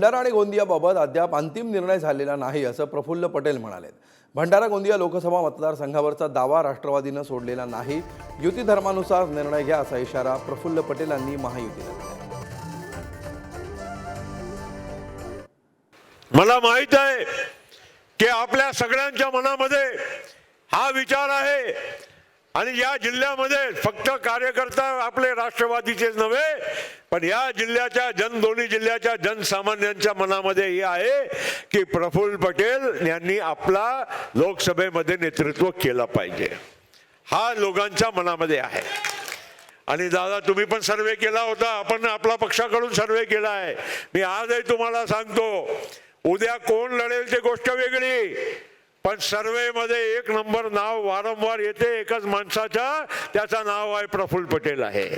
भंडारा आणि गोंदियाबाबत अद्याप अंतिम निर्णय झालेला नाही असं प्रफुल्ल पटेल म्हणाले भंडारा गोंदिया लोकसभा मतदारसंघावरचा दावा राष्ट्रवादीनं सोडलेला नाही. युती धर्मानुसार निर्णय घ्या असा इशारा प्रफुल्ल पटेल यांनी महायुतीला दिला. मला माहीत आहे की आपल्या सगळ्यांच्या मनामध्ये हा विचार आहे आणि या जिल्ह्यामध्ये फक्त कार्यकर्ता आपले राष्ट्रवादीचेच नव्हे पण या जिल्ह्याच्या जन दोन्ही जिल्ह्याच्या जनसामान्यांच्या मनामध्ये हे आहे की प्रफुल्ल पटेल यांनी आपला लोकसभेमध्ये नेतृत्व केलं पाहिजे. हा लोकांच्या मनामध्ये आहे. आणि दादा तुम्ही पण सर्वे केला होता. आपण आपला पक्षाकडून सर्वे केला आहे. मी आजही तुम्हाला सांगतो उद्या कोण लढेल ते गोष्ट वेगळी. पण सर्वे मध्ये एक नंबर नाव वारंवार येते एकच माणसाचं त्याचं नाव आहे प्रफुल्ल पटेल आहे.